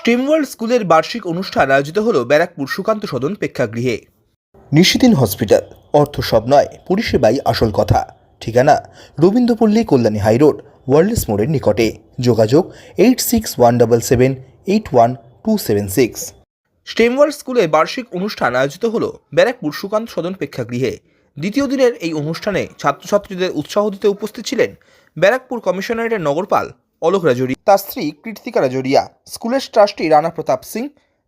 স্টিমওয়ার্ল্ড স্কুলের বার্ষিক অনুষ্ঠান আয়োজিত হল ব্যারাকপুর সুকান্ত সদন প্রেক্ষাগৃহে। নিশিদিন হসপিটাল অর্থ সব নয় পরিষেবাই আসল কথা। ঠিকানা রবীন্দ্রপল্লী কল্যাণী হাইরোড ওয়ার্ল্ডস মোড়ের নিকটে। যোগাযোগ eight six one double seven eight one two seven six stem world স্কুলে বার্ষিক অনুষ্ঠান আয়োজিত হল ব্যারাকপুর সুকান্ত সদন প্রেক্ষাগৃহে। দ্বিতীয় দিনের এই অনুষ্ঠানে ছাত্রছাত্রীদের উৎসাহ দিতে উপস্থিত ছিলেন ব্যারাকপুর কমিশনারেটের নগরপাল অলোক রাজরি, তার স্ত্রী কৃতিকা রাজরিয়া, স্কুলের ট্রাস্টি রানা প্রতাপ সিং,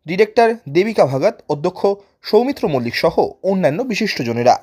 ডিরেক্টর দেবিকা ভাগত, অধ্যক্ষ সৌমিত্র মল্লিক সহ অন্যান্য বিশিষ্টজনেরা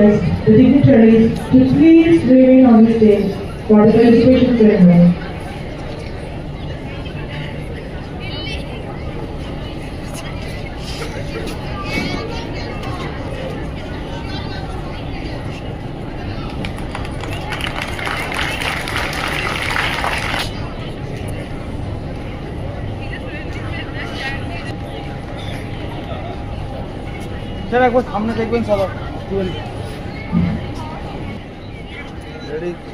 the dignitaries to please remain on the stage for the registration ceremony. Sir একবার সামনে দেখবেন সবার ready